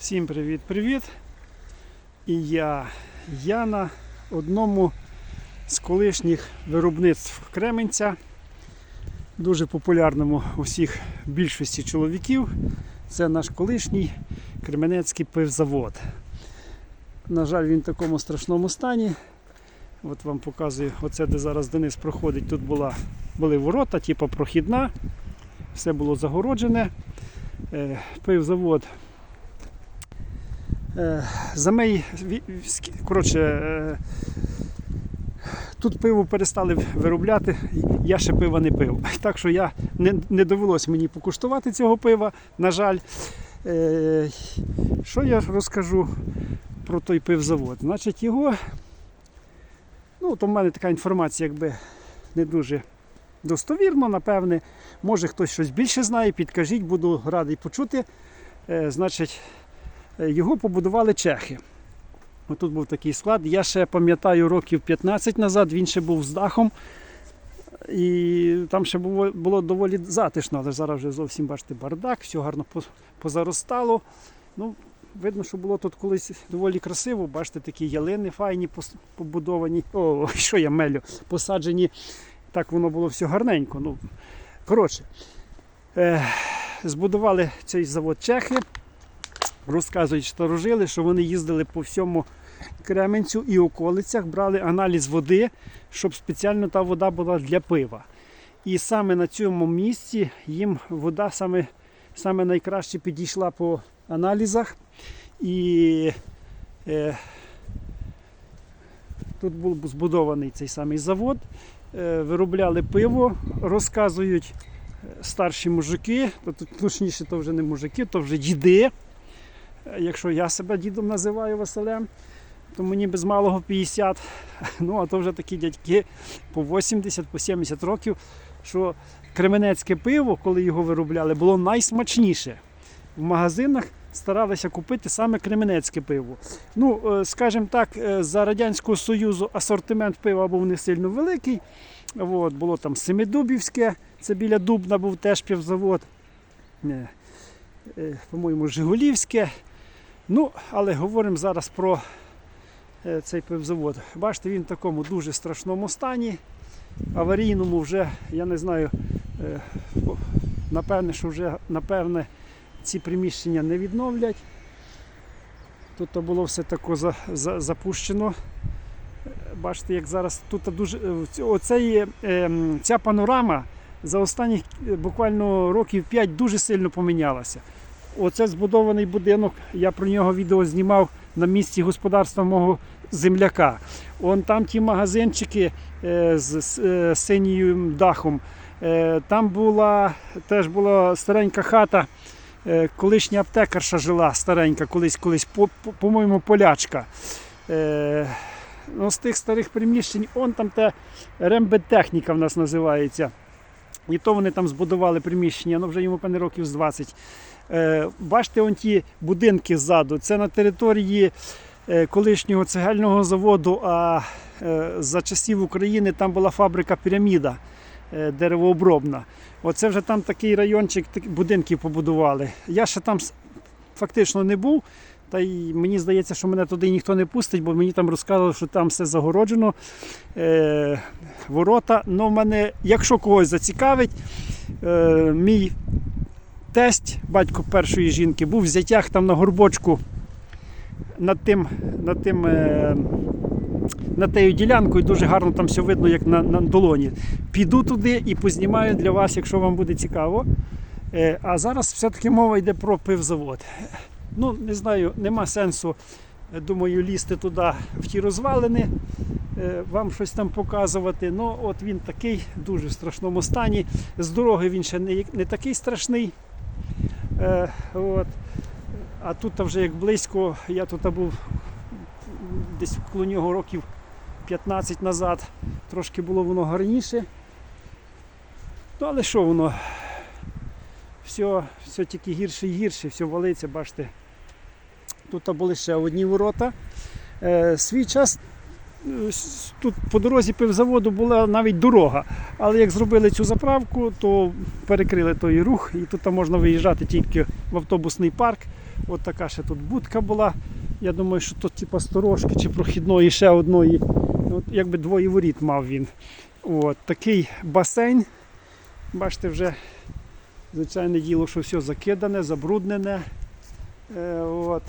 Всім привіт-привіт! І я, я на одному з колишніх виробництв Кременця, дуже популярному у всіх більшості чоловіків. Це наш колишній Кременецький пивзавод. На жаль, він в такому страшному стані. От вам показую, оце де зараз Денис проходить. Тут була, були ворота, типу прохідна, все було загороджене. Е, Пивзавод Е, За мей, коротше, е, тут пиво перестали виробляти, я ще пива не пив. Так що я не, не довелось мені покуштувати цього пива, на жаль. Е, Що я розкажу про той пивзавод? Значить, його, ну, то в мене така інформація, якби не дуже достовірно, напевне. Може хтось щось більше знає, підкажіть, буду радий почути. Значить, Його побудували чехи. Тут був такий склад. Я ще пам'ятаю років 15 назад, він ще був з дахом. І там ще було, було доволі затишно, але зараз вже зовсім бачите бардак, все гарно позаростало. Ну, видно, що було тут колись доволі красиво. Бачите, такі ялини файні побудовані. О, що я мелю, посаджені. Так воно було все гарненько. Ну, коротше, е, збудували цей завод чехи розказують старожили, що вони їздили по всьому Кременцю і околицях, брали аналіз води, щоб спеціально та вода була для пива. І саме на цьому місці їм вода саме, саме найкраще підійшла по аналізах. І е, тут був збудований цей самий завод, е, виробляли пиво, розказують е, старші мужики, точніше, то вже не мужики, то вже діди. Якщо я себе дідом називаю Василем, то мені без малого 50. Ну, а то вже такі дядьки по 80, по 70 років, що кременецьке пиво, коли його виробляли, було найсмачніше. В магазинах старалися купити саме кременецьке пиво. Ну, е, скажімо так, е, за Радянського Союзу асортимент пива був не сильно великий. От, було там Семидубівське, це біля Дубна був теж півзавод. Е, По-моєму, Жигулівське. Ну, але говоримо зараз про е, цей пивзавод. Бачите, він в такому дуже страшному стані. Аварійному вже, я не знаю, е, напевне, що вже напевне ці приміщення не відновлять. Тут було все тако за, за, запущено. Бачите, як зараз тут дуже е, оцей, ця панорама за останні буквально років 5 дуже сильно помінялася. Оце збудований будинок, я про нього відео знімав на місці господарства мого земляка. Вон там ті магазинчики е, з, е, синім дахом. Е, Там була теж була старенька хата, колишня аптекарша жила старенька, колись, колись, по- по- по-моєму, полячка. Ну, з тих старих приміщень, он там те рембедтехніка в нас називається. І то вони там збудували приміщення, ну вже йому певне років з 20. Е, бачите, он ті будинки ззаду. Це на території е, колишнього цегельного заводу, а е, за часів України там була фабрика Піраміда деревообробна. Оце вже там такий райончик будинків побудували. Я ще там фактично не був. Та й мені здається, що мене туди ніхто не пустить, бо мені там розказували, що там все загороджено. Е, ворота. Ну, мене, якщо когось зацікавить, е, мій тесть, батько першої жінки, був в зятях там на горбочку над тим, над тим. Е, над тією ділянкою дуже гарно там все видно, як на, на долоні. Піду туди і познімаю для вас, якщо вам буде цікаво. Е, а зараз все-таки мова йде про пивзавод. Ну, не знаю, нема сенсу, е, думаю, лізти туди в ті розвалини, вам щось там показувати. Ну, от він такий, дуже в страшному стані. З дороги він ще не, не такий страшний. Е, от. А тут вже як близько, я тут був десь коло нього років 15 назад. Трошки було воно гарніше. Ну, але що воно? Все, все тільки гірше і гірше, все валиться, бачите. Тут були ще одні ворота. Е, свій час тут по дорозі пивзаводу була навіть дорога. Але як зробили цю заправку, то перекрили той рух, і тут можна виїжджати тільки в автобусний парк. От така ще тут будка була. Я думаю, що тут типа сторожки чи прохідної ще одної. От, якби двоє воріт мав він. От, такий басейн. Бачите, вже звичайне діло, що все закидане, забруднене. Е, от.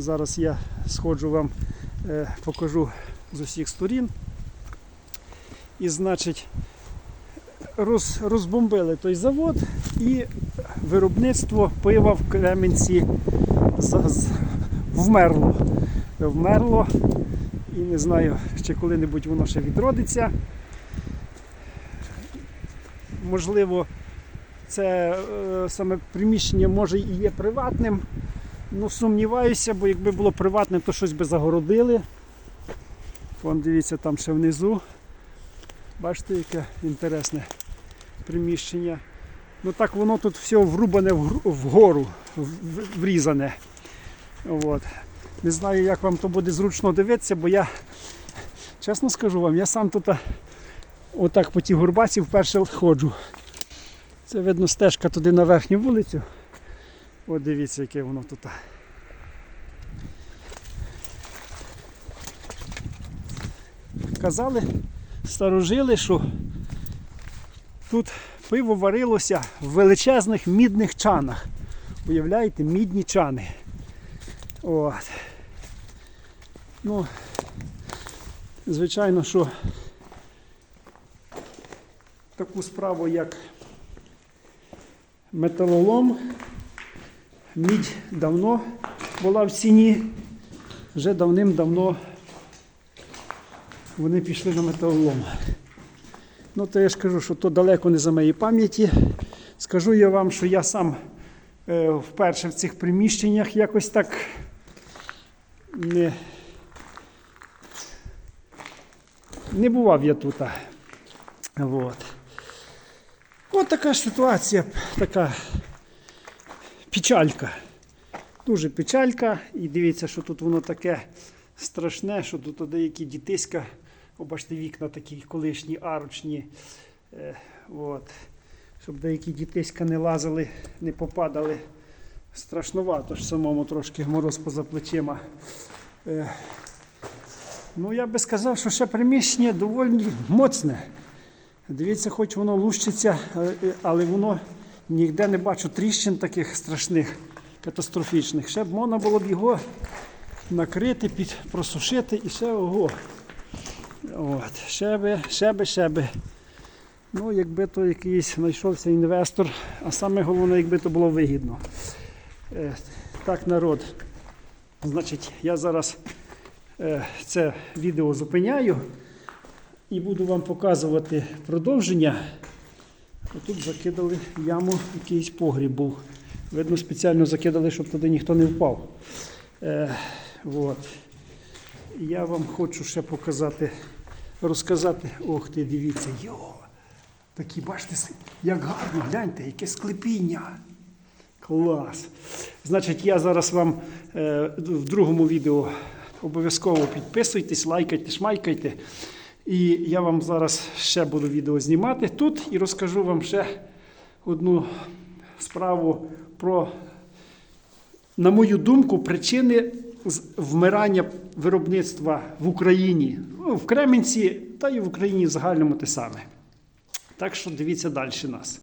Зараз я сходжу вам, е, покажу з усіх сторін. І значить, роз, розбомбили той завод і виробництво пива в Кременці вмерло. Вмерло. І не знаю, чи коли-небудь воно ще відродиться. Можливо, це е, саме приміщення може і є приватним. Ну, сумніваюся, бо якби було приватним, то щось би загородили. Вон дивіться, там ще внизу. Бачите, яке інтересне приміщення. Ну так воно тут все врубане вгору, врізане. От. Не знаю, як вам то буде зручно дивитися, бо я, чесно скажу вам, я сам тут отак по тій горбаці вперше ходжу. Це видно стежка туди на верхню вулицю. От дивіться, яке воно тут. Казали, старожили, що тут пиво варилося в величезних мідних чанах. Уявляєте, мідні чани. От. Ну, звичайно, що таку справу, як металолом, мідь давно була в ціні, вже давним-давно вони пішли на металолом. Ну, то я ж кажу, що то далеко не за моєї пам'яті. Скажу я вам, що я сам е, вперше в цих приміщеннях якось так не, не бував я тут. От. От така ситуація, така печалька. Дуже печалька. І дивіться, що тут воно таке страшне, що тут деякі дітиська, о, бачите, вікна такі колишні, арочні. Е, от. Щоб деякі дітиська не лазили, не попадали. Страшновато ж самому трошки мороз поза плечима. Е, ну, я би сказав, що ще приміщення доволі моцне. Дивіться, хоч воно лущиться, але воно ніде не бачу тріщин таких страшних, катастрофічних. Ще б можна було б його накрити, під, просушити і ще ого. От, ще би, ще би, ще би. Ну, якби то якийсь знайшовся інвестор, а саме головне, якби то було вигідно. Е, так, народ. Значить, я зараз е, це відео зупиняю і буду вам показувати продовження. Тут закидали яму, якийсь погріб був. Видно, спеціально закидали, щоб туди ніхто не впав. Е, от. Я вам хочу ще показати, розказати. Ох ти, дивіться, йо! Такі, бачите, як гарно, гляньте, яке склепіння. Клас. Значить, я зараз вам е, в другому відео обов'язково підписуйтесь, лайкайте, шмайкайте. І я вам зараз ще буду відео знімати тут і розкажу вам ще одну справу про, на мою думку, причини вмирання виробництва в Україні, ну, в Кременці та й в Україні в загальному те саме. Так що дивіться далі нас.